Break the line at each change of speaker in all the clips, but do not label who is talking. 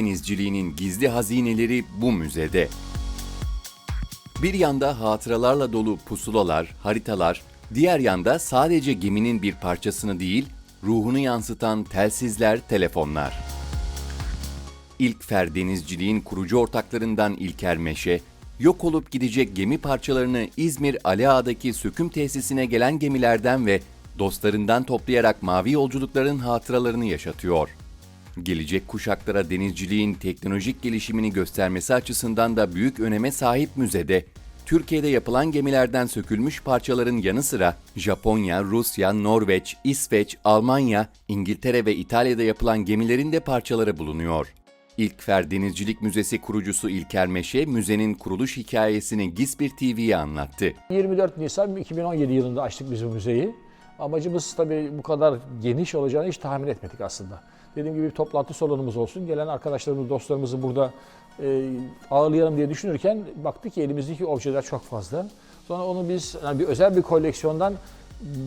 Denizciliğinin gizli hazineleri bu müzede. Bir yanda hatıralarla dolu pusulalar, haritalar, diğer yanda sadece geminin bir parçasını değil, ruhunu yansıtan telsizler, telefonlar. İlkfer Denizciliğin kurucu ortaklarından İlker Meşe, yok olup gidecek gemi parçalarını İzmir Ali Ağa'daki söküm tesisine gelen gemilerden ve dostlarından toplayarak mavi yolculukların hatıralarını yaşatıyor. Gelecek kuşaklara denizciliğin teknolojik gelişimini göstermesi açısından da büyük öneme sahip müzede, Türkiye'de yapılan gemilerden sökülmüş parçaların yanı sıra Japonya, Rusya, Norveç, İsveç, Almanya, İngiltere ve İtalya'da yapılan gemilerin de parçaları bulunuyor. İlkfer Denizcilik Müzesi kurucusu İlker Meşe, müzenin kuruluş hikayesini Gisbir TV'ye anlattı.
24 Nisan 2017 yılında açtık biz bu müzeyi. Amacımız tabii bu kadar geniş olacağını hiç tahmin etmedik aslında. Dediğim gibi bir toplantı salonumuz olsun. Gelen arkadaşlarımız, dostlarımızı burada e, ağırlayalım diye düşünürken baktık ki elimizdeki objeler çok fazla. Sonra onu biz yani bir özel bir koleksiyondan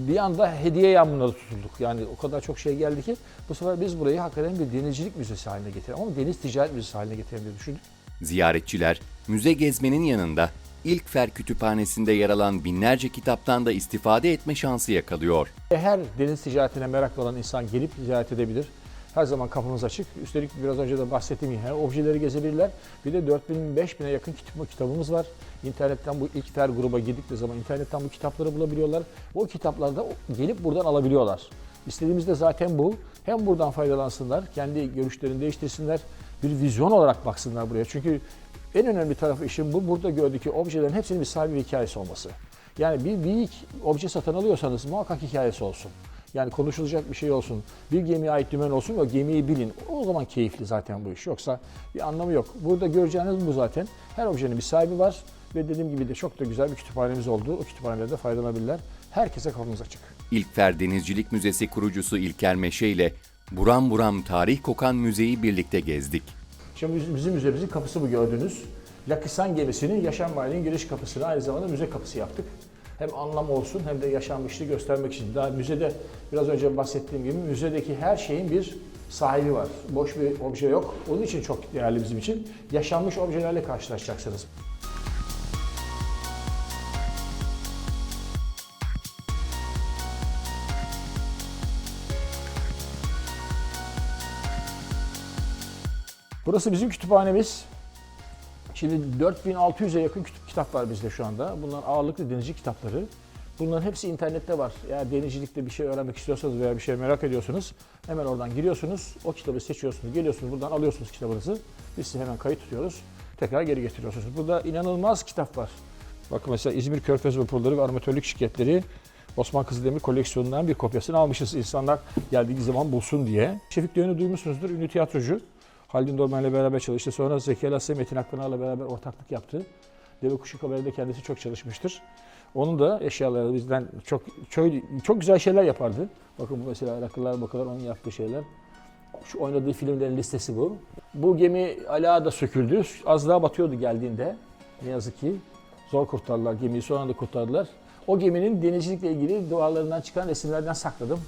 bir anda hediye yağmuruna tutulduk. Yani o kadar çok şey geldi ki bu sefer biz burayı hakikaten bir denizcilik müzesi haline getirelim ama deniz ticaret müzesi haline getirelim diye düşündük.
Ziyaretçiler, müze gezmenin yanında İlkfer Kütüphanesi'nde yer alan binlerce kitaptan da istifade etme şansı yakalıyor.
Her deniz ticaretine meraklı olan insan gelip ziyaret edebilir. Her zaman kapımız açık. Üstelik biraz önce de bahsettiğim gibi objeleri gezebilirler. Bir de 4000-5000'e yakın kitabımız var. İnternetten bu ilk fer gruba girdikleri zaman internetten bu kitapları bulabiliyorlar. O kitapları da gelip buradan alabiliyorlar. İstediğimiz de zaten bu. Hem buradan faydalansınlar, kendi görüşlerini değiştirsinler, bir vizyon olarak baksınlar buraya. Çünkü en önemli tarafı işin bu. Burada gördüğü objelerin hepsinin bir sahibi ve hikayesi olması. Yani bir büyük obje satın alıyorsanız muhakkak hikayesi olsun. Yani konuşulacak bir şey olsun. Bir gemiye ait dümen olsun ve gemiyi bilin. O zaman keyifli zaten bu iş. Yoksa bir anlamı yok. Burada göreceğiniz bu zaten. Her objenin bir sahibi var. Ve dediğim gibi de çok da güzel bir kütüphanemiz oldu. O kütüphanede faydalanabilirler. Herkese kapımız açık.
İlkfer Denizcilik Müzesi kurucusu İlker Meşe ile buram buram tarih kokan müzeyi birlikte gezdik.
Şimdi bizim- müzemizin kapısı bu gördüğünüz. Lakisan gemisinin yaşam valinin giriş kapısını aynı zamanda müze kapısı yaptık. Hem anlam olsun hem de yaşanmışlığı göstermek için. Daha müzede biraz önce bahsettiğim gibi müzedeki her şeyin bir sahibi var. Boş bir obje yok. Onun için çok değerli bizim için. Yaşanmış objelerle karşılaşacaksınız. Burası bizim kütüphanemiz. Şimdi 4600'e yakın kitap var bizde şu anda. Bunlar ağırlıklı denizci kitapları. Bunların hepsi internette var. Eğer denizcilikte bir şey öğrenmek istiyorsanız veya bir şey merak ediyorsanız hemen oradan giriyorsunuz. O kitabı seçiyorsunuz, geliyorsunuz buradan alıyorsunuz kitabınızı. Biz size hemen kayıt tutuyoruz. Tekrar geri getiriyorsunuz. Burada inanılmaz kitap var. Bakın mesela İzmir Körfez Vapurları ve Armatörlük Şirketleri Osman Kızıldemir koleksiyonundan bir kopyasını almışız. İnsanlar geldiği zaman bulsun diye. Şefik Düğün'ü duymuşsunuzdur. Ünlü tiyatrocu. Haldun Dorman ile beraber çalıştı. Sonra Zeki Alasya Metin Akpınar'la beraber ortaklık yaptı. Deve Kuşu Haber'de kendisi çok çalışmıştır. Onun da eşyaları bizden çok çok, çok güzel şeyler yapardı. Bakın bu mesela Rakılar Bakılar onun yaptığı şeyler. Şu oynadığı filmlerin listesi bu. Bu gemi ala da söküldü. Az daha batıyordu geldiğinde. Ne yazık ki. Zor kurtardılar gemiyi. Sonra da kurtardılar. O geminin denizcilikle ilgili duvarlarından çıkan resimlerden sakladım.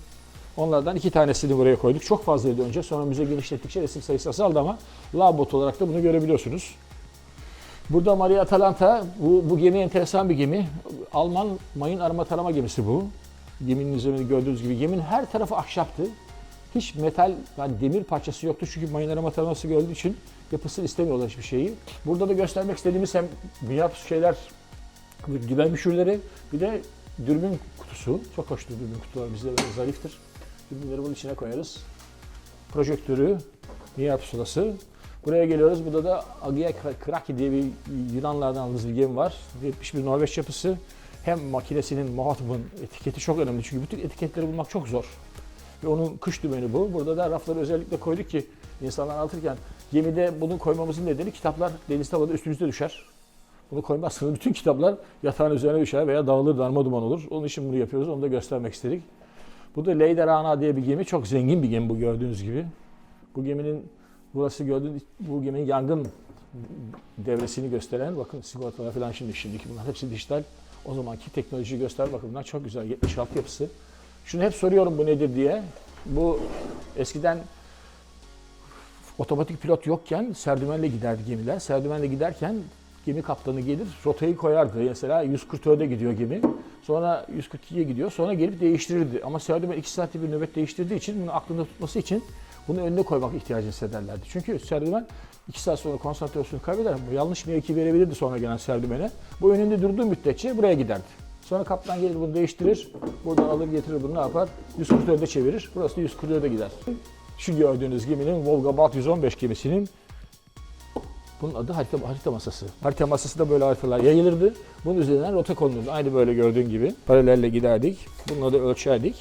Onlardan iki tanesini buraya koyduk. Çok fazlaydı önce. Sonra müze genişlettikçe resim sayısı azaldı ama labot olarak da bunu görebiliyorsunuz. Burada Maria Atalanta, bu, bu gemi enteresan bir gemi. Alman mayın arama tarama gemisi bu. Geminin üzerinde gördüğünüz gibi. Geminin her tarafı ahşaptı. Hiç metal, yani demir parçası yoktu çünkü mayın arama taraması gördüğü için yapısını istemiyorlar hiçbir şeyi. Burada da göstermek istediğimiz hem dünya şeyler, dümen müşürleri, bir de dürbün kutusu. Çok hoştur dürbün kutular bizde zariftir. Dürbünleri bunun içine koyarız. Projektörü, dünya pusulası, Buraya geliyoruz. Burada da Agia Kraki diye bir Yunanlardan aldığımız bir gemi var. 71 Norveç yapısı. Hem makinesinin, muhatabın etiketi çok önemli. Çünkü bütün etiketleri bulmak çok zor. Ve onun kış dümeni bu. Burada da rafları özellikle koyduk ki insanlar anlatırken gemide bunu koymamızın nedeni kitaplar deniz havada üstünüzde düşer. Bunu koymazsanız bütün kitaplar yatağın üzerine düşer veya dağılır darma duman olur. Onun için bunu yapıyoruz. Onu da göstermek istedik. Bu da Leyder Ana diye bir gemi. Çok zengin bir gemi bu gördüğünüz gibi. Bu geminin Burası gördüğünüz bu geminin yangın devresini gösteren bakın sigortalar falan şimdi şimdiki bunlar hepsi dijital. O zamanki teknolojiyi göster bakın bunlar çok güzel 76 yapısı. Şunu hep soruyorum bu nedir diye. Bu eskiden Otomatik pilot yokken serdivenle giderdi gemiler. Serdivenle giderken gemi kaptanı gelir rotayı koyardı. Mesela 144'e gidiyor gemi. Sonra 142'ye gidiyor. Sonra gelip değiştirirdi. Ama serdiven 2 saatte bir nöbet değiştirdiği için bunu aklında tutması için bunu önüne koymak ihtiyacı hissederlerdi. Çünkü serdiven 2 saat sonra konsantrasyonu kaybeder. Bu yanlış mevki verebilirdi sonra gelen serdivene. Bu önünde durduğu müddetçe buraya giderdi. Sonra kaptan gelir bunu değiştirir. Buradan alır getirir bunu ne yapar? 144'e çevirir. Burası da 144'e gider. Şu gördüğünüz geminin Volga Balt 115 gemisinin bunun adı harita, harita masası. Harita masası da böyle haritalar yayılırdı. Bunun üzerinden rota konulurdu. Aynı böyle gördüğün gibi. Paralelle giderdik. Bununla da ölçerdik.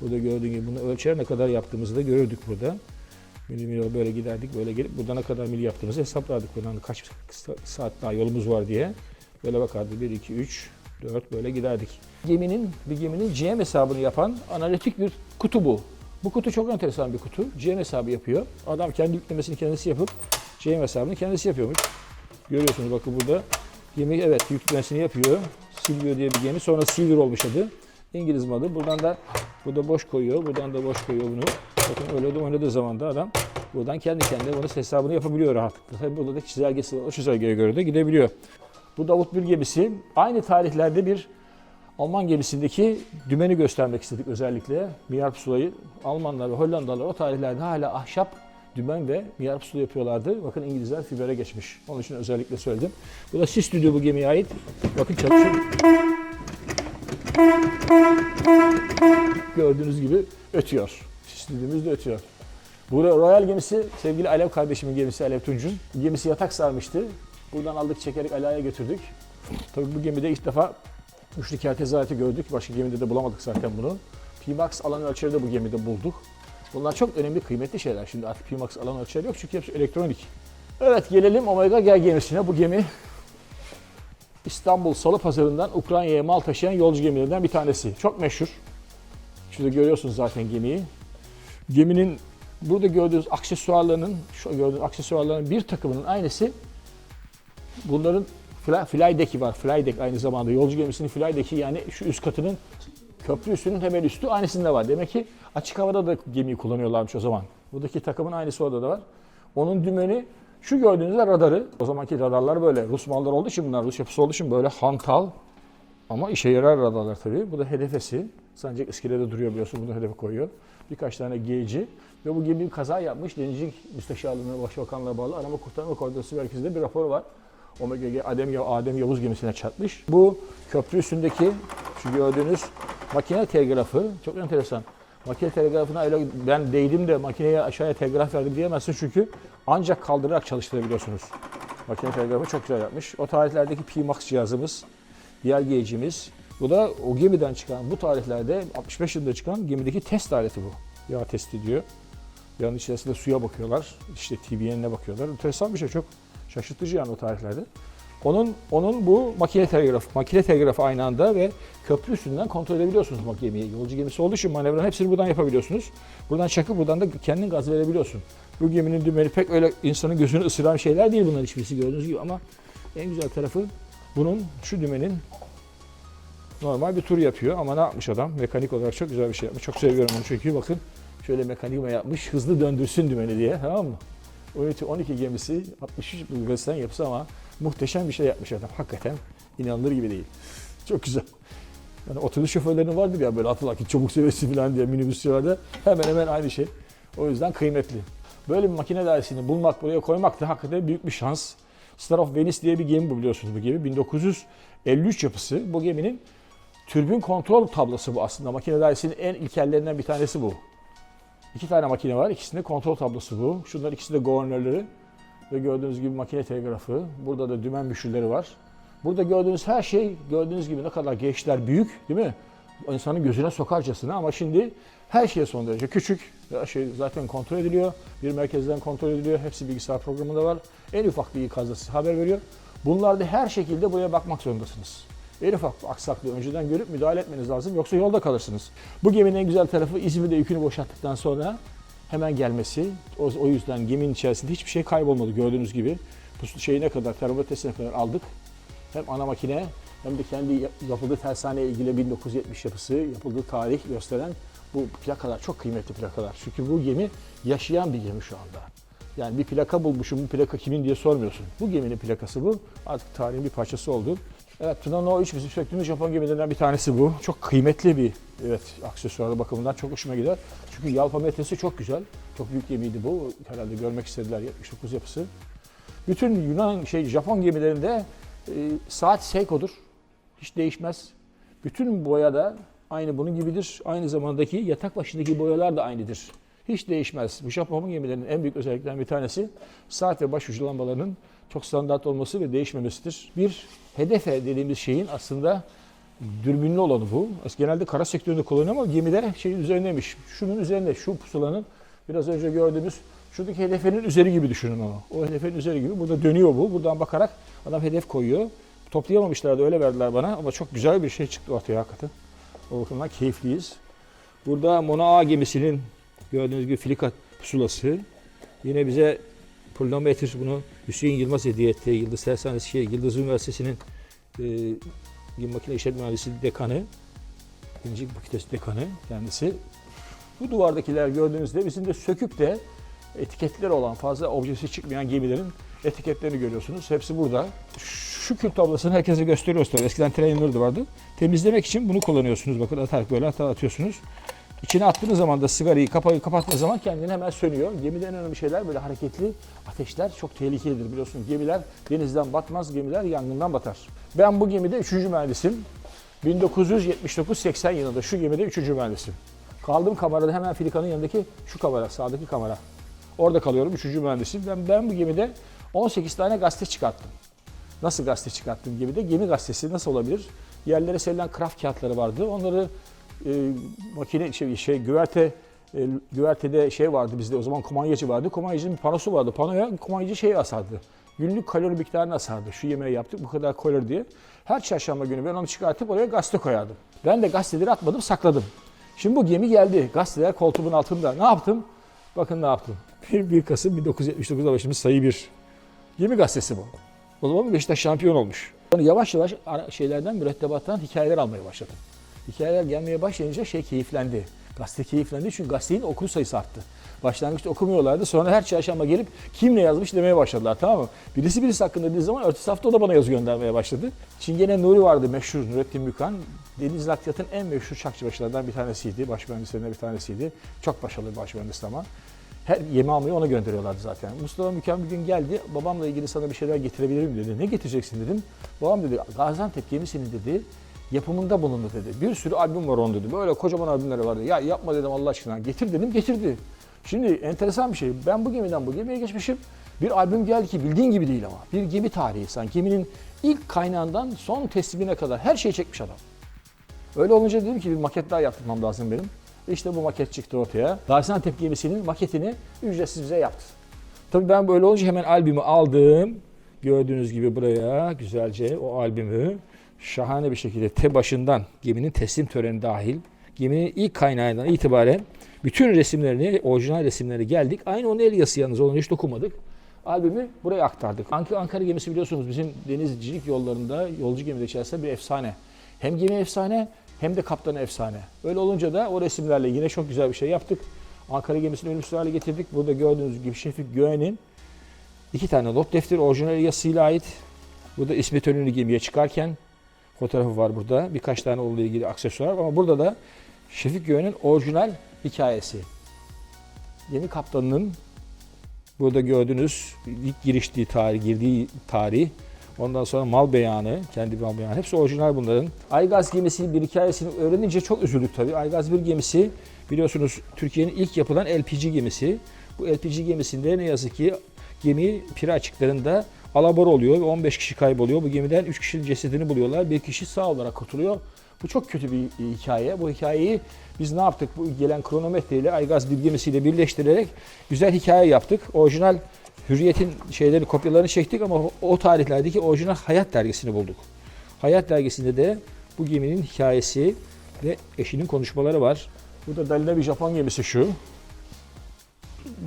Burada gördüğün gibi bunu ölçer ne kadar yaptığımızı da görürdük burada. Mili mili böyle giderdik, böyle gelip burada ne kadar mili yaptığımızı hesaplardık. Buradan kaç saat daha yolumuz var diye. Böyle bakardı 1, 2, 3, 4 böyle giderdik. Geminin, bir geminin GM hesabını yapan analitik bir kutu bu. Bu kutu çok enteresan bir kutu. GM hesabı yapıyor. Adam kendi yüklemesini kendisi yapıp GM hesabını kendisi yapıyormuş. Görüyorsunuz bakın burada. Gemi evet yüklemesini yapıyor. Silvio diye bir gemi. Sonra Silver olmuş adı. İngiliz malı. Buradan da burada boş koyuyor. Buradan da boş koyuyor bunu. Bakın öyle de oynadığı zaman da adam buradan kendi kendine bunu hesabını yapabiliyor rahatlıkla. Tabii burada da çizelgesi var. O çizelgeye göre de gidebiliyor. Bu Davut bir gemisi. Aynı tarihlerde bir Alman gemisindeki dümeni göstermek istedik özellikle. Miyar pusulayı Almanlar ve Hollandalılar o tarihlerde hala ahşap dümen ve miyar pusula yapıyorlardı. Bakın İngilizler fibere geçmiş. Onun için özellikle söyledim. Bu da Sis Stüdyo bu gemiye ait. Bakın çalışıyor. Gördüğünüz gibi ötüyor. Sis Stüdyomuz da ötüyor. Bu Royal gemisi sevgili Alev kardeşimin gemisi Alev Tunç'un. Gemisi yatak sarmıştı. Buradan aldık çekerek Ala'ya götürdük. Tabii bu gemide ilk defa üçlü kertezaleti gördük. Başka gemide de bulamadık zaten bunu. Pimax alan ölçeri de bu gemide bulduk. Bunlar çok önemli, kıymetli şeyler. Şimdi artık Pimax alan ölçeri yok çünkü hepsi elektronik. Evet gelelim Omega Gel gemisine. Bu gemi İstanbul Salı Pazarı'ndan Ukrayna'ya mal taşıyan yolcu gemilerinden bir tanesi. Çok meşhur. Şurada görüyorsunuz zaten gemiyi. Geminin burada gördüğünüz aksesuarlarının, şu gördüğünüz aksesuarların bir takımının aynısı bunların fly, fly deck'i var. Fly deck aynı zamanda yolcu gemisinin fly deck'i yani şu üst katının köprü üstünün hemen üstü aynısında var. Demek ki açık havada da gemiyi kullanıyorlarmış o zaman. Buradaki takımın aynısı orada da var. Onun dümeni şu gördüğünüz de radarı. O zamanki radarlar böyle Rus mallar olduğu için bunlar Rus yapısı olduğu için böyle hantal ama işe yarar radarlar tabii. Bu da hedefesi. Sancak iskelede duruyor biliyorsun. Bunu hedefe koyuyor. Birkaç tane geyci. Ve bu gemi kaza yapmış. Denizcilik Müsteşarlığı'na, Başbakanlığa bağlı Arama Kurtarma Koordinasyon Merkezi'nde bir rapor var. Omega Adem, Adem Yavuz gemisine çarpmış. Bu köprü üstündeki şu gördüğünüz makine telgrafı çok enteresan. Makine telgrafına öyle ben değdim de makineye aşağıya telgraf verdim diyemezsin çünkü ancak kaldırarak çalıştırabiliyorsunuz. Makine telgrafı çok güzel yapmış. O tarihlerdeki Pimax cihazımız, diğer geyicimiz. Bu da o gemiden çıkan bu tarihlerde 65 yılında çıkan gemideki test aleti bu. Yağ testi diyor. Yağın içerisinde suya bakıyorlar. İşte TBN'ine bakıyorlar. Enteresan bir şey çok şaşırtıcı yani o tarihlerde. Onun onun bu makine telgrafı, makine telgrafı aynı anda ve köprü üstünden kontrol edebiliyorsunuz gemiyi. Yolcu gemisi olduğu için manevranın hepsini buradan yapabiliyorsunuz. Buradan çakıp buradan da kendin gaz verebiliyorsun. Bu geminin dümeni pek öyle insanın gözünü ısıran şeyler değil bunların hiçbirisi gördüğünüz gibi ama en güzel tarafı bunun şu dümenin normal bir tur yapıyor ama ne yapmış adam? Mekanik olarak çok güzel bir şey yapmış. Çok seviyorum onu çünkü bakın şöyle mekanikme yapmış. Hızlı döndürsün dümeni diye tamam mı? 12, 12 gemisi 63 bulgaristan yapısı ama muhteşem bir şey yapmış adam. Hakikaten inanılır gibi değil. Çok güzel. Yani otobüs şoförlerinin vardır ya böyle atıl akit çabuk seviyesi falan diye minibüslerde hemen hemen aynı şey. O yüzden kıymetli. Böyle bir makine dairesini bulmak, buraya koymak da hakikaten büyük bir şans. Star of Venice diye bir gemi bu biliyorsunuz bu gemi. 1953 yapısı. Bu geminin türbün kontrol tablosu bu aslında. Makine dairesinin en ilkellerinden bir tanesi bu. İki tane makine var. İkisinde kontrol tablosu bu. Şunlar ikisi de governörleri. Ve gördüğünüz gibi makine telgrafı. Burada da dümen müşürleri var. Burada gördüğünüz her şey gördüğünüz gibi ne kadar geçler büyük değil mi? İnsanın gözüne sokarcasına ama şimdi her şey son derece küçük. Her şey zaten kontrol ediliyor. Bir merkezden kontrol ediliyor. Hepsi bilgisayar programında var. En ufak bir ikazda size haber veriyor. Bunlarda her şekilde buraya bakmak zorundasınız. En ufak aksaklığı önceden görüp müdahale etmeniz lazım. Yoksa yolda kalırsınız. Bu geminin en güzel tarafı İzmir'de yükünü boşalttıktan sonra hemen gelmesi. O, o yüzden geminin içerisinde hiçbir şey kaybolmadı gördüğünüz gibi. Bu şeyi ne kadar, termometresine kadar aldık. Hem ana makine hem de kendi yapıldığı tersaneye ilgili 1970 yapısı, yapıldığı tarih gösteren bu plakalar çok kıymetli plakalar. Çünkü bu gemi yaşayan bir gemi şu anda. Yani bir plaka bulmuşum, bu plaka kimin diye sormuyorsun. Bu geminin plakası bu. Artık tarihin bir parçası oldu. Evet Tuna No 3 bizim söktüğümüz Japon gemilerinden bir tanesi bu. Çok kıymetli bir evet aksesuarı bakımından çok hoşuma gider. Çünkü yalpa metresi çok güzel. Çok büyük gemiydi bu. Herhalde görmek istediler 79 yapısı. Bütün Yunan şey Japon gemilerinde e, saat Seiko'dur. Hiç değişmez. Bütün boya da aynı bunun gibidir. Aynı zamandaki yatak başındaki boyalar da aynıdır. Hiç değişmez. Bu Japon gemilerinin en büyük özelliklerinden bir tanesi saat ve başucu lambalarının çok standart olması ve değişmemesidir. Bir hedefe dediğimiz şeyin aslında dürbünlü olanı bu. Genelde kara sektöründe kullanılıyor ama gemiler şeyin üzerindeymiş. Şunun üzerinde, şu pusulanın biraz önce gördüğümüz şuradaki hedefinin üzeri gibi düşünün onu. O hedefin üzeri gibi. Burada dönüyor bu. Buradan bakarak adam hedef koyuyor. Toplayamamışlardı öyle verdiler bana ama çok güzel bir şey çıktı ortaya hakikaten. O bakımdan keyifliyiz. Burada Mona A gemisinin gördüğünüz gibi filika pusulası. Yine bize Pullometre bunu Hüseyin Yılmaz hediye etti. Yıldız Tersanesi şey, Yıldız Üniversitesi'nin e, makine işletme mühendisi dekanı. İkinci fakültesi dekanı kendisi. Bu duvardakiler gördüğünüzde bizim de söküp de etiketleri olan fazla objesi çıkmayan gemilerin etiketlerini görüyorsunuz. Hepsi burada. Şu kül tablasını herkese gösteriyoruz. Eskiden Trainer vardı. Temizlemek için bunu kullanıyorsunuz. Bakın atarak böyle hata atıyorsunuz. İçine attığınız zaman da sigarayı kapağı kapattığınız zaman kendini hemen sönüyor. Gemide önemli şeyler böyle hareketli ateşler çok tehlikelidir biliyorsunuz. Gemiler denizden batmaz, gemiler yangından batar. Ben bu gemide 3. mühendisim. 1979-80 yılında şu gemide 3. mühendisim. Kaldığım kamerada hemen Filika'nın yanındaki şu kamera, sağdaki kamera. Orada kalıyorum, 3. mühendisim. Ben, ben bu gemide 18 tane gazete çıkarttım. Nasıl gazete çıkarttım gemide? Gemi gazetesi nasıl olabilir? Yerlere serilen kraft kağıtları vardı. Onları e, makine şey, şey güverte e, güvertede şey vardı bizde o zaman kumanyacı vardı. Kumanyacının bir panosu vardı. Panoya kumanyacı şey asardı. Günlük kalori miktarını asardı. Şu yemeği yaptık bu kadar kalori diye. Her çarşamba günü ben onu çıkartıp oraya gazete koyardım. Ben de gazeteleri atmadım sakladım. Şimdi bu gemi geldi. Gazeteler koltuğumun altında. Ne yaptım? Bakın ne yaptım. 1, 1 Kasım 1979'da başımız sayı 1. Gemi gazetesi bu. O zaman Beşiktaş şampiyon olmuş. Yavaş yavaş şeylerden, mürettebattan hikayeler almaya başladım. Hikayeler gelmeye başlayınca şey keyiflendi. Gazete keyiflendi çünkü gazetenin okuru sayısı arttı. Başlangıçta okumuyorlardı. Sonra her çarşamba gelip kim ne yazmış demeye başladılar tamam mı? Birisi birisi hakkında dediği zaman ertesi hafta o da bana yazı göndermeye başladı. Çingene Nuri vardı meşhur Nurettin Mükan. Deniz Nakliyat'ın en meşhur çakçıbaşılarından bir tanesiydi. Baş mühendislerinden bir tanesiydi. Çok başarılı bir baş mühendis ama. Her yemi almayı ona gönderiyorlardı zaten. Mustafa Mükan bir gün geldi. Babamla ilgili sana bir şeyler getirebilirim dedi. Ne getireceksin dedim. Babam dedi Gaziantep gemisinin dedi yapımında bulundu dedi. Bir sürü albüm var onun dedi. Böyle kocaman albümleri vardı. Ya yapma dedim Allah aşkına. Getir dedim getirdi. Şimdi enteresan bir şey. Ben bu gemiden bu gemiye geçmişim. Bir albüm geldi ki bildiğin gibi değil ama. Bir gemi tarihi sanki. Geminin ilk kaynağından son teslimine kadar her şeyi çekmiş adam. Öyle olunca dedim ki bir maket daha yaptırmam lazım benim. İşte bu maket çıktı ortaya. Gaziantep gemisinin maketini ücretsiz bize yaptı. Tabii ben böyle olunca hemen albümü aldım. Gördüğünüz gibi buraya güzelce o albümü şahane bir şekilde te başından geminin teslim töreni dahil geminin ilk kaynağından itibaren bütün resimlerini, orijinal resimleri geldik. Aynı onun el yazısı yalnız onu hiç dokunmadık. Albümü buraya aktardık. Ankara, Ankara gemisi biliyorsunuz bizim denizcilik yollarında, yolcu gemide içerisinde bir efsane. Hem gemi efsane hem de kaptanı efsane. Öyle olunca da o resimlerle yine çok güzel bir şey yaptık. Ankara gemisini ölümsüz hale getirdik. Burada gördüğünüz gibi Şefik Göğen'in iki tane not defteri orijinal yazısıyla ait. Burada İsmet Önü'nü gemiye çıkarken fotoğrafı var burada. Birkaç tane onunla ilgili aksesuar ama burada da Şefik Göğen'in orijinal hikayesi. Gemi kaptanının burada gördüğünüz ilk giriştiği tarih, girdiği tarih, ondan sonra mal beyanı, kendi mal beyanı, hepsi orijinal bunların. Aygaz gemisinin bir hikayesini öğrenince çok üzüldük tabii. Aygaz bir gemisi biliyorsunuz Türkiye'nin ilk yapılan LPG gemisi. Bu LPG gemisinde ne yazık ki gemi pire açıklarında alabor oluyor ve 15 kişi kayboluyor. Bu gemiden 3 kişinin cesedini buluyorlar. Bir kişi sağ olarak kurtuluyor. Bu çok kötü bir hikaye. Bu hikayeyi biz ne yaptık? Bu gelen kronometreyle Aygaz bir gemisiyle birleştirerek güzel hikaye yaptık. Orijinal Hürriyet'in şeyleri kopyalarını çektik ama o tarihlerdeki orijinal Hayat dergisini bulduk. Hayat dergisinde de bu geminin hikayesi ve eşinin konuşmaları var. Burada Dalina bir Japon gemisi şu.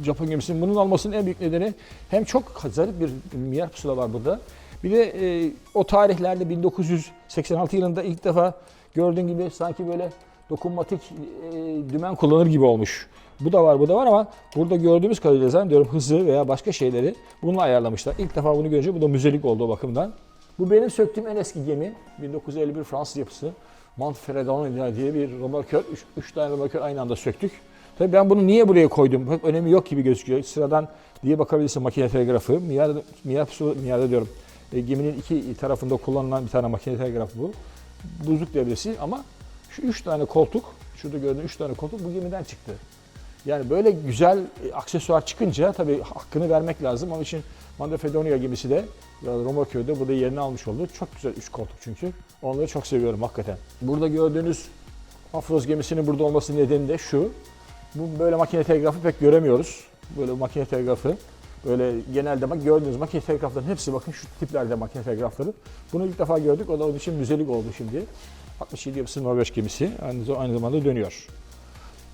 Japon gemisinin bunun almasının en büyük nedeni hem çok zarif bir miyer pusula var burada. Bir de e, o tarihlerde 1986 yılında ilk defa gördüğün gibi sanki böyle dokunmatik e, dümen kullanır gibi olmuş. Bu da var, bu da var ama burada gördüğümüz kadarıyla zannediyorum hızı veya başka şeyleri bununla ayarlamışlar. İlk defa bunu görünce bu da müzelik oldu o bakımdan. Bu benim söktüğüm en eski gemi. 1951 Fransız yapısı. Montferrandon diye bir römorkör. Üç, üç tane römorkör aynı anda söktük. Tabii ben bunu niye buraya koydum? Pek önemi yok gibi gözüküyor. Sıradan diye bakabilirsin makine telgrafı. Miyar, miyar, miyar diyorum. E, geminin iki tarafında kullanılan bir tane makine telgrafı bu. Buzluk devresi ama şu üç tane koltuk, şurada gördüğün üç tane koltuk bu gemiden çıktı. Yani böyle güzel e, aksesuar çıkınca tabii hakkını vermek lazım. Onun için Manfredonia gemisi de ya Romoköy'de burada yerini almış oldu. Çok güzel üç koltuk çünkü. Onları çok seviyorum hakikaten. Burada gördüğünüz Afros gemisinin burada olması nedeni de şu. Bu böyle makine telgrafı pek göremiyoruz. Böyle makine telgrafı. Böyle genelde bak gördüğünüz makine telgrafların hepsi bakın şu tiplerde makine telgrafları. Bunu ilk defa gördük. O da onun için müzelik oldu şimdi. 67 yapısı Norveç gemisi. Aynı, aynı zamanda dönüyor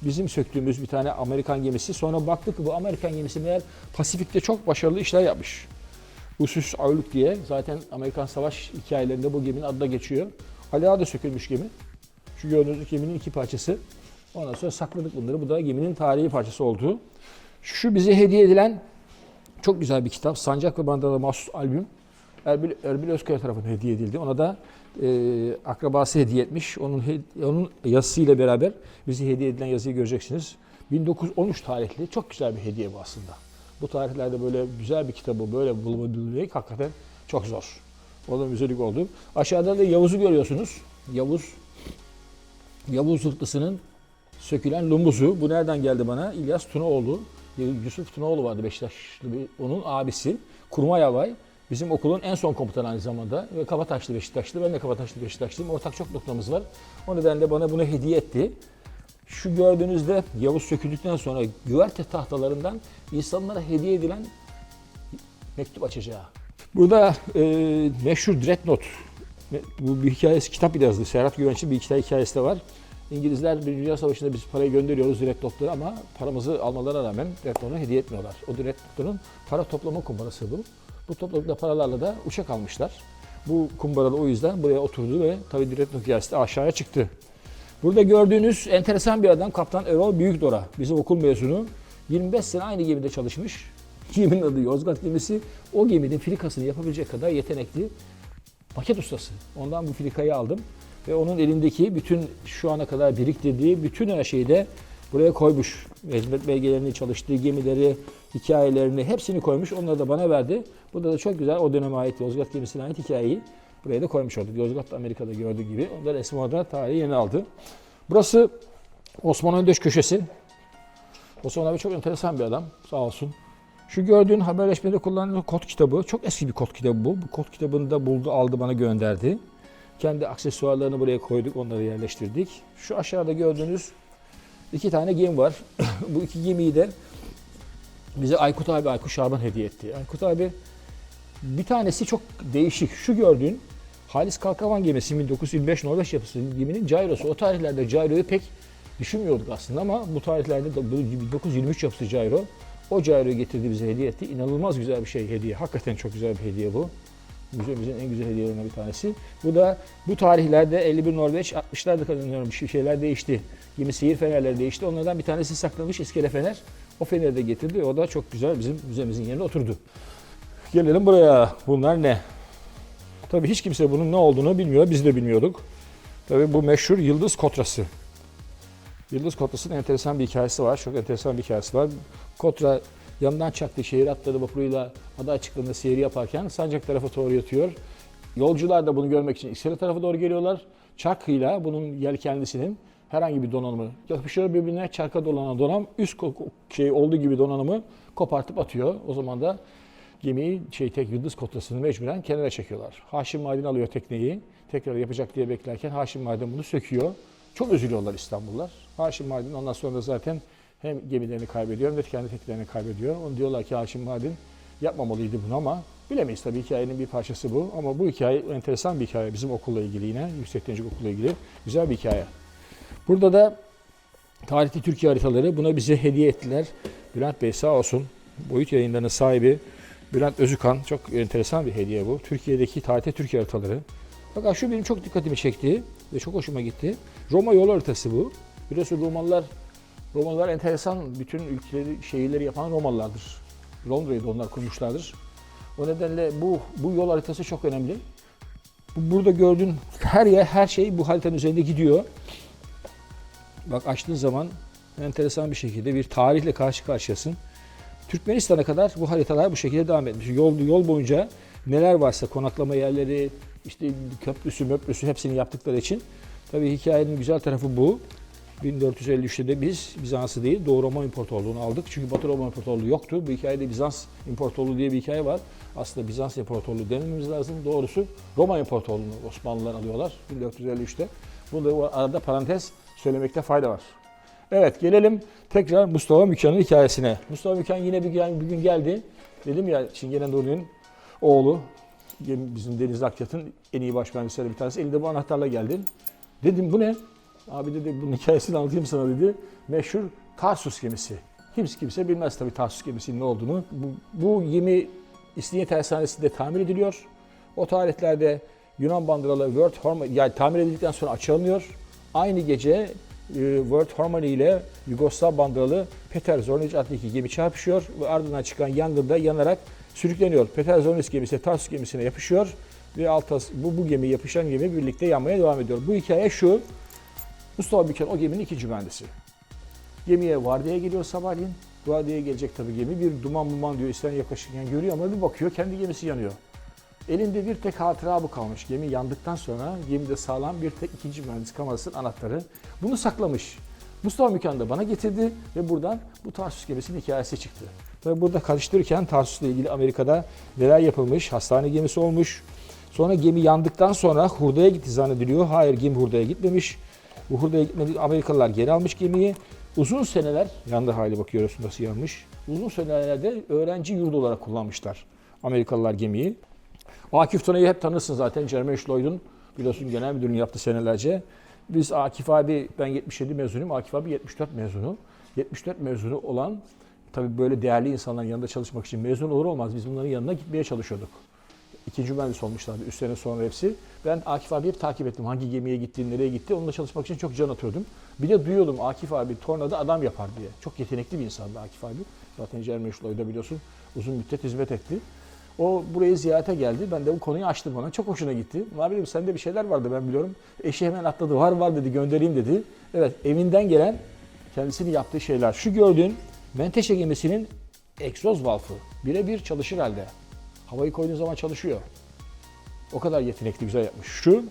bizim söktüğümüz bir tane Amerikan gemisi. Sonra baktık bu Amerikan gemisi meğer Pasifik'te çok başarılı işler yapmış. Usus Ağırlık diye zaten Amerikan savaş hikayelerinde bu geminin adı da geçiyor. Ala da sökülmüş gemi. Şu gördüğünüz geminin iki parçası. Ondan sonra sakladık bunları. Bu da geminin tarihi parçası oldu. Şu bize hediye edilen çok güzel bir kitap. Sancak ve Bandana Mahsus Albüm. Erbil, Erbil Özkaya tarafından hediye edildi. Ona da e, akrabası hediye etmiş. Onun onun yazısıyla beraber bize hediye edilen yazıyı göreceksiniz. 1913 tarihli çok güzel bir hediye bu aslında. Bu tarihlerde böyle güzel bir kitabı böyle bulabilmek hakikaten çok zor. O da müzelik oldu. Aşağıda da Yavuz'u görüyorsunuz. Yavuz Yavuz Zırtlısı'nın sökülen lumuzu. Bu nereden geldi bana? İlyas Tunaoğlu. Yusuf Tunaoğlu vardı Beşiktaşlı bir. Onun abisi. Kurmay Yavay. Bizim okulun en son komutanı aynı zamanda. Ve Kabataşlı Beşiktaşlı. Ben de Kabataşlı Beşiktaşlıyım. Ortak çok noktamız var. O nedenle bana bunu hediye etti. Şu gördüğünüzde Yavuz söküldükten sonra güverte tahtalarından insanlara hediye edilen mektup açacağı. Burada e, meşhur Dreadnought. Bu bir hikayesi, kitap bile yazdı. Serhat Güvenç'in bir iki hikayesi de var. İngilizler bir Dünya Savaşı'nda biz parayı gönderiyoruz Dreadnought'lara ama paramızı almalarına rağmen Dreadnought'u hediye etmiyorlar. O Dreadnought'un para toplama kumbarası bu. Bu topladıkları paralarla da uçak almışlar. Bu kumbara da o yüzden buraya oturdu ve tabii Dreadnought hikayesi de aşağıya çıktı. Burada gördüğünüz enteresan bir adam Kaptan Erol Büyükdora. Bizim okul mezunu. 25 sene aynı gemide çalışmış. Geminin adı Yozgat gemisi. O geminin filikasını yapabilecek kadar yetenekli paket ustası. Ondan bu filikayı aldım. Ve onun elindeki bütün şu ana kadar biriktirdiği bütün her şeyi de buraya koymuş. Hizmet belgelerini, çalıştığı gemileri, hikayelerini hepsini koymuş. Onları da bana verdi. Burada da çok güzel o döneme ait Yozgat gemisine ait hikayeyi buraya da koymuş olduk. Yozgat Amerika'da gördüğü gibi. Onlar resmi olarak tarihi yeni aldı. Burası Osman Öndeş köşesi. Osman abi çok enteresan bir adam sağ olsun. Şu gördüğün haberleşmede kullanılan kod kitabı, çok eski bir kod kitabı bu. Bu kod kitabını da buldu, aldı, bana gönderdi. Kendi aksesuarlarını buraya koyduk, onları yerleştirdik. Şu aşağıda gördüğünüz iki tane gemi var. bu iki gemiyi de bize Aykut abi, Aykut Şaban hediye etti. Aykut abi bir tanesi çok değişik. Şu gördüğün Halis Kalkavan gemisi 1925 Norveç yapısı geminin gyrosu. O tarihlerde gyroyu pek düşünmüyorduk aslında ama bu tarihlerde de bu 1923 yapısı gyro. O gyroyu getirdi bize hediye etti. İnanılmaz güzel bir şey hediye. Hakikaten çok güzel bir hediye bu. Müzemizin en güzel hediyelerinden bir tanesi. Bu da bu tarihlerde 51 Norveç 60'larda kazanıyorum bir şeyler değişti. Gemi seyir fenerleri değişti. Onlardan bir tanesi saklamış iskele fener. O feneri de getirdi. O da çok güzel bizim müzemizin yerine oturdu. Gelelim buraya. Bunlar ne? Tabii hiç kimse bunun ne olduğunu bilmiyor. Biz de bilmiyorduk. Tabii bu meşhur Yıldız Kotrası. Yıldız Kotrası'nın enteresan bir hikayesi var. Çok enteresan bir hikayesi var. Kotra yandan çaktı şehir atları vapuruyla ada açıklığında seyir yaparken Sancak tarafı doğru yatıyor. Yolcular da bunu görmek için İskele tarafa doğru geliyorlar. Çarkıyla bunun yelkenlisinin herhangi bir donanımı yapışıyor birbirine. Çarka dolanan donanım üst şey olduğu gibi donanımı kopartıp atıyor. O zaman da gemiyi şey tek yıldız kotasını mecburen kenara çekiyorlar. Haşim Madin alıyor tekneyi. Tekrar yapacak diye beklerken Haşim Madin bunu söküyor. Çok üzülüyorlar İstanbullular. Haşim Madin ondan sonra da zaten hem gemilerini kaybediyor hem de kendi teknelerini kaybediyor. Onu diyorlar ki Haşim Madin yapmamalıydı bunu ama bilemeyiz tabii hikayenin bir parçası bu. Ama bu hikaye enteresan bir hikaye bizim okulla ilgili yine. Yüksek Denizcilik Okulu'yla ilgili güzel bir hikaye. Burada da tarihli Türkiye haritaları buna bize hediye ettiler. Bülent Bey sağ olsun. Boyut yayınlarının sahibi Bülent Özükan çok enteresan bir hediye bu. Türkiye'deki tarihte Türkiye haritaları. Fakat şu benim çok dikkatimi çekti ve çok hoşuma gitti. Roma yol haritası bu. Biliyorsun Romalılar Romalılar enteresan bütün ülkeleri, şehirleri yapan Romalılardır. Londra'yı da onlar kurmuşlardır. O nedenle bu bu yol haritası çok önemli. Bu- Burada gördüğün her yer, her şey bu haritanın üzerinde gidiyor. Bak açtığın zaman enteresan bir şekilde bir tarihle karşı karşıyasın. Türkmenistan'a kadar bu haritalar bu şekilde devam etmiş. Yol, yol boyunca neler varsa konaklama yerleri, işte köprüsü, möprüsü hepsini yaptıkları için. Tabii hikayenin güzel tarafı bu. 1453'te de biz Bizans'ı değil Doğu Roma İmparatorluğu'nu aldık. Çünkü Batı Roma İmparatorluğu yoktu. Bu hikayede Bizans İmparatorluğu diye bir hikaye var. Aslında Bizans İmparatorluğu dememiz lazım. Doğrusu Roma İmparatorluğu'nu Osmanlılar alıyorlar 1453'te. Bunu da arada parantez söylemekte fayda var. Evet gelelim tekrar Mustafa Mükan'ın hikayesine. Mustafa Mükan yine bir, bir gün geldi. Dedim ya Çingene Nuri'nin oğlu bizim Deniz Akyat'ın en iyi baş bir tanesi. Elinde bu anahtarla geldi. Dedim bu ne? Abi dedi bunun hikayesini anlatayım sana dedi. Meşhur Tarsus gemisi. Kimse kimse bilmez tabii Tarsus gemisinin ne olduğunu. Bu, bu gemi İstinye Tersanesi'nde tamir ediliyor. O tarihlerde Yunan bandıralı World Harmony yani tamir edildikten sonra açılmıyor. Aynı gece e, World Harmony ile Yugoslav bandıralı Peter Zornic adlı iki gemi çarpışıyor ve ardından çıkan yangında yanarak sürükleniyor. Peter Zornic gemisi Tarsus gemisine yapışıyor ve Altas, bu, bu gemi yapışan gemi birlikte yanmaya devam ediyor. Bu hikaye şu, Mustafa Büken o geminin ikinci mühendisi. Gemiye vardiyaya geliyor sabahleyin. Vardiyaya gelecek tabii gemi. Bir duman muman diyor İslam yaklaşırken görüyor ama bir bakıyor kendi gemisi yanıyor. Elinde bir tek hatıra bu kalmış. Gemi yandıktan sonra gemide sağlam bir tek ikinci mühendis kamerasının anahtarı. Bunu saklamış. Mustafa Mükan da bana getirdi ve buradan bu Tarsus gemisinin hikayesi çıktı. Tabii burada karıştırırken Tarsus'la ilgili Amerika'da neler yapılmış, hastane gemisi olmuş. Sonra gemi yandıktan sonra hurdaya gitti zannediliyor. Hayır gemi hurdaya gitmemiş. Bu hurdaya gitmedi. Amerikalılar geri almış gemiyi. Uzun seneler, yandı hali bakıyoruz nasıl yanmış. Uzun senelerde öğrenci yurdu olarak kullanmışlar Amerikalılar gemiyi. Akif Tuna'yı hep tanırsın zaten. Jeremy Lloyd'un biliyorsun genel müdürünü yaptı senelerce. Biz Akif abi, ben 77 mezunuyum. Akif abi 74 mezunu. 74 mezunu olan tabii böyle değerli insanların yanında çalışmak için mezun olur olmaz. Biz bunların yanına gitmeye çalışıyorduk. İkinci mühendis olmuşlardı 3 sene sonra hepsi. Ben Akif abiyi hep takip ettim. Hangi gemiye gitti, nereye gitti. Onunla çalışmak için çok can atıyordum. Bir de duyuyordum Akif abi tornada adam yapar diye. Çok yetenekli bir insandı Akif abi. Zaten Jeremy Lloyd'a biliyorsun uzun müddet hizmet etti. O burayı ziyarete geldi. Ben de bu konuyu açtım ona. Çok hoşuna gitti. Abi sende bir şeyler vardı ben biliyorum. Eşi hemen atladı. Var var dedi göndereyim dedi. Evet evinden gelen kendisinin yaptığı şeyler. Şu gördüğün Menteşe gemisinin egzoz valfı. Birebir çalışır halde. Havayı koyduğun zaman çalışıyor. O kadar yetenekli güzel yapmış. Şu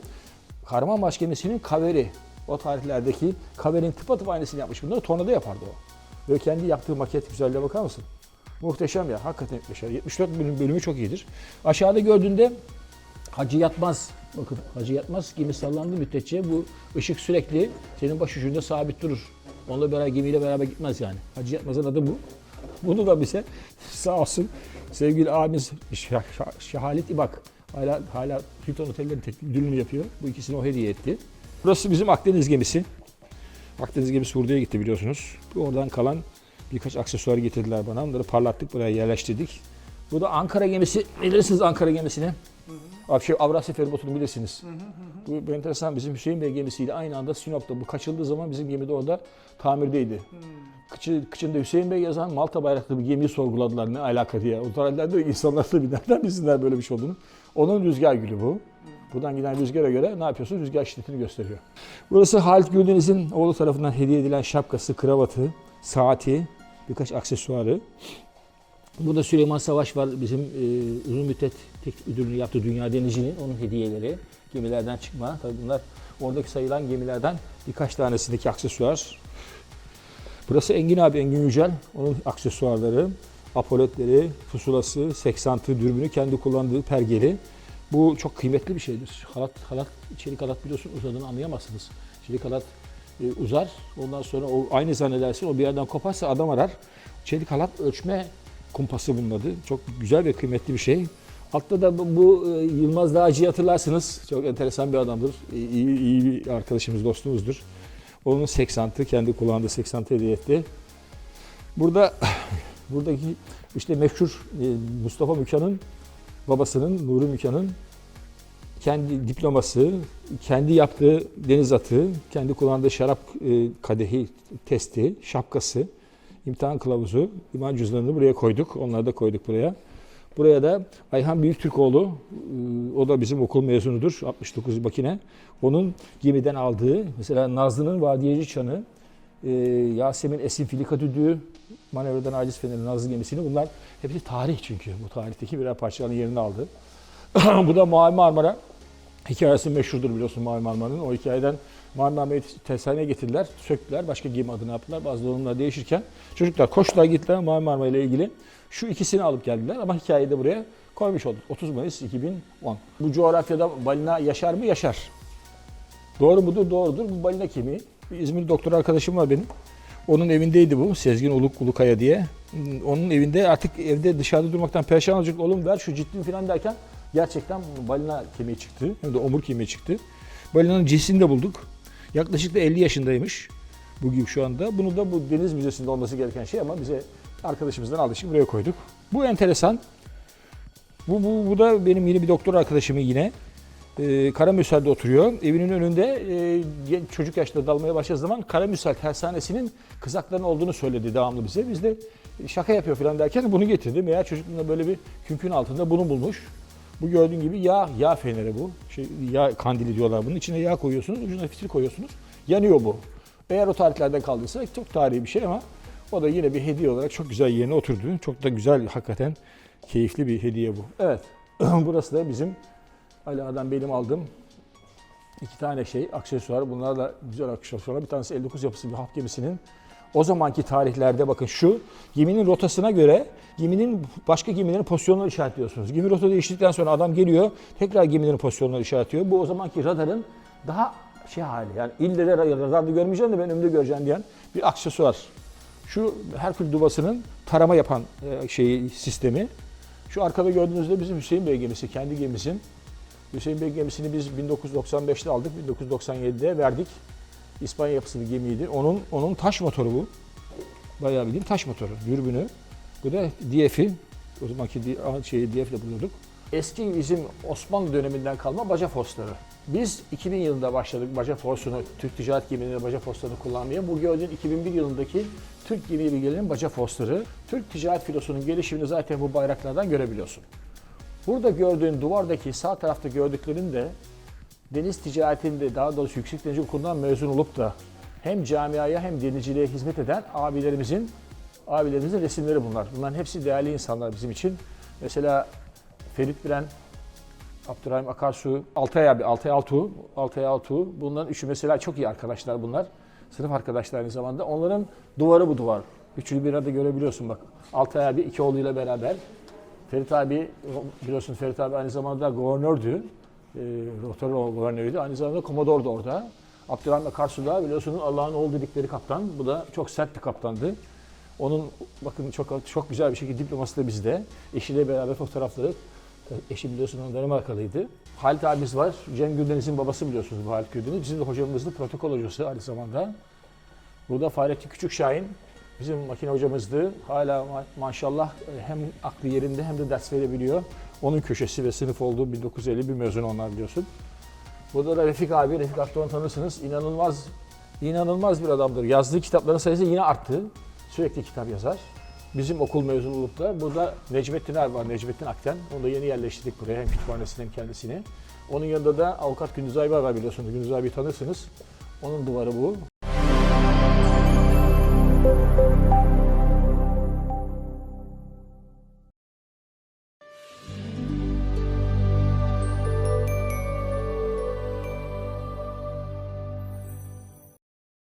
Kahramanmaraş gemisinin kaveri. O tarihlerdeki kaverin tıpatıp aynısını yapmış. Bunları tornada yapardı o. Böyle kendi yaptığı maket güzelliğe bakar mısın? Muhteşem ya. Hakikaten muhteşem. 74 bölüm, bölümü çok iyidir. Aşağıda gördüğünde Hacı Yatmaz. Bakın Hacı Yatmaz gemi sallandığı müddetçe bu ışık sürekli senin baş sabit durur. Onunla beraber gemiyle beraber gitmez yani. Hacı Yatmaz'ın adı bu. Bunu da bize sağ olsun sevgili abimiz Şah- Şah- Şahalet İbak hala hala Hilton Oteller'in teknik yapıyor. Bu ikisini o hediye etti. Burası bizim Akdeniz gemisi. Akdeniz gemisi Hurda'ya gitti biliyorsunuz. Oradan kalan birkaç aksesuar getirdiler bana. Onları parlattık buraya yerleştirdik. Bu da Ankara gemisi. Bilirsiniz Ankara gemisini. Abi şey Avrasya Feribotu'nu bilirsiniz. Bu, bu enteresan bizim Hüseyin Bey gemisiyle aynı anda Sinop'ta bu kaçıldığı zaman bizim gemi de orada tamirdeydi. Kıçı, kıçında Hüseyin Bey yazan Malta bayraklı bir gemiyi sorguladılar ne alaka diye. O tarihlerde insanlar da nereden bilsinler böyle bir şey olduğunu. Onun rüzgar gülü bu. Buradan giden rüzgara göre ne yapıyorsun? Rüzgar şiddetini gösteriyor. Burası Halit Güldeniz'in oğlu tarafından hediye edilen şapkası, kravatı, saati, birkaç aksesuarı. Burada Süleyman Savaş var. Bizim e, uzun müddet tek müdürlüğünü yaptığı Dünya Denizci'nin onun hediyeleri. Gemilerden çıkma. Tabii bunlar oradaki sayılan gemilerden birkaç tanesindeki aksesuar. Burası Engin abi, Engin Yücel. Onun aksesuarları, apoletleri, pusulası, seksantı, dürbünü, kendi kullandığı pergeli. Bu çok kıymetli bir şeydir. Halat, halat, çelik halat biliyorsun uzadığını anlayamazsınız. Çelik halat e, uzar. Ondan sonra o aynı zannedersin o bir yerden koparsa adam arar. Çelik halat ölçme kumpası bunun adı. Çok güzel ve kıymetli bir şey. Altta da bu, bu e, Yılmaz Dağcı'yı hatırlarsınız. Çok enteresan bir adamdır. İyi, iyi, iyi bir arkadaşımız, dostumuzdur. Onun seksantı, kendi kullandığı seksantı hediye etti. Burada buradaki işte meşhur e, Mustafa Mükan'ın babasının, Nuri Mükan'ın kendi diploması, kendi yaptığı deniz atı, kendi kullandığı şarap e, kadehi testi, şapkası, imtihan kılavuzu, iman cüzdanını buraya koyduk. Onları da koyduk buraya. Buraya da Ayhan Büyüktürkoğlu, e, o da bizim okul mezunudur, 69 makine. Onun gemiden aldığı, mesela Nazlı'nın Vadiyeci Çanı, e, Yasemin Esin Filika Düdüğü, Manevradan Aciz Feneri Nazlı gemisini bunlar hepsi tarih çünkü. Bu tarihteki birer parçaların yerini aldı. Bu da Mavi Marmara hikayesi meşhurdur biliyorsun Mavi Marmara'nın. O hikayeden Marmara'yı tersaneye getirdiler, söktüler, başka gemi adını yaptılar. Bazı donanımlar değişirken çocuklar koştular gittiler Mavi Marmara ile ilgili. Şu ikisini alıp geldiler ama hikayeyi de buraya koymuş olduk. 30 Mayıs 2010. Bu coğrafyada balina yaşar mı? Yaşar. Doğru mudur? Doğrudur. Bu balina kemiği. Bir İzmir doktor arkadaşım var benim. Onun evindeydi bu. Sezgin Uluk Ulukaya diye. Onun evinde artık evde dışarıda durmaktan perişan olacak. Oğlum ver şu ciddi falan derken gerçekten balina kemiği çıktı. Hem de omur kemiği çıktı. Balinanın cinsini de bulduk. Yaklaşık da 50 yaşındaymış. Bugün şu anda. Bunu da bu Deniz Müzesi'nde olması gereken şey ama bize arkadaşımızdan aldık. Buraya koyduk. Bu enteresan. Bu, bu, bu da benim yeni bir doktor arkadaşımın yine. Ee, Karamürsel'de oturuyor. Evinin önünde e, çocuk yaşta dalmaya başladığı zaman Karamürsel tersanesinin kızaklarının olduğunu söyledi devamlı bize. Biz de şaka yapıyor falan derken bunu getirdi. Meğer çocukluğunda böyle bir künkün altında bunu bulmuş. Bu gördüğün gibi yağ, yağ feneri bu. Şey, yağ kandili diyorlar bunun. İçine yağ koyuyorsunuz, ucuna fitil koyuyorsunuz. Yanıyor bu. Eğer o tarihlerden kaldıysa çok tarihi bir şey ama o da yine bir hediye olarak çok güzel yerine oturdu. Çok da güzel, hakikaten keyifli bir hediye bu. Evet, burası da bizim Ali Ağa'dan benim aldığım iki tane şey, aksesuar. Bunlar da güzel aksesuarlar. Bir tanesi 59 yapısı bir hap gemisinin. O zamanki tarihlerde bakın şu geminin rotasına göre geminin başka gemilerin pozisyonlarını işaretliyorsunuz. Gemi rota değiştirdikten sonra adam geliyor tekrar gemilerin pozisyonlarını işaretliyor. Bu o zamanki radarın daha şey hali yani ille de radarda görmeyeceğim de ben önümde göreceğim diyen bir aksesuar. Şu Herkül Duvası'nın tarama yapan e, şeyi sistemi. Şu arkada gördüğünüzde bizim Hüseyin Bey gemisi, kendi gemimizin. Hüseyin Bey gemisini biz 1995'te aldık, 1997'de verdik. İspanya yapısı bir gemiydi. Onun onun taş motoru bu. Bayağı bildiğin taş motoru, dürbünü. Bu da DF'i. O zamanki di- şeyi DF'le buluyorduk. Eski bizim Osmanlı döneminden kalma baca forsları. Biz 2000 yılında başladık baca forsunu, Türk ticaret gemilerinde baca forslarını kullanmaya. Bu gördüğün 2001 yılındaki Türk gemi bilgilerinin baca forsları. Türk ticaret filosunun gelişimini zaten bu bayraklardan görebiliyorsun. Burada gördüğün duvardaki sağ tarafta gördüklerin de deniz ticaretinde daha doğrusu yüksek denizci okulundan mezun olup da hem camiaya hem denizciliğe hizmet eden abilerimizin abilerimizin resimleri bunlar. Bunların hepsi değerli insanlar bizim için. Mesela Ferit Biren, Abdurrahim Akarsu, Altay abi, Altay Altuğ, Altay Altuğ. Bunların üçü mesela çok iyi arkadaşlar bunlar. Sınıf arkadaşlar aynı zamanda. Onların duvarı bu duvar. Üçünü bir arada görebiliyorsun bak. Altay abi iki oğluyla beraber. Ferit abi, biliyorsun Ferit abi aynı zamanda guvernördü. E, Rotor guvernörüydü. Aynı zamanda komodor da orada. Abdurrahim Akarsu da biliyorsunuz Allah'ın oğlu dedikleri kaptan. Bu da çok sert bir kaptandı. Onun bakın çok çok güzel bir şekilde diploması da bizde. Eşiyle beraber fotoğrafları. Eşi biliyorsun onun Danimarkalıydı. Halit abimiz var. Cem Güldeniz'in babası biliyorsunuz bu Halit Güldeniz. Bizim de hocamızdı, protokol hocası aynı zamanda. Burada Fahrettin Küçük Şahin bizim makine hocamızdı. Hala ma- maşallah e, hem aklı yerinde hem de ders verebiliyor. Onun köşesi ve sınıf olduğu 1950 bir mezun onlar biliyorsun. Burada da Refik abi, Refik Akdoğan tanırsınız. İnanılmaz, inanılmaz bir adamdır. Yazdığı kitapların sayısı yine arttı. Sürekli kitap yazar. Bizim okul mezunu olup da burada Necmettin abi var, Necmettin Akten. Onu da yeni yerleştirdik buraya hem kütüphanesini hem kendisini. Onun yanında da avukat Gündüz Aybar var biliyorsunuz. Gündüz abi tanırsınız. Onun duvarı bu.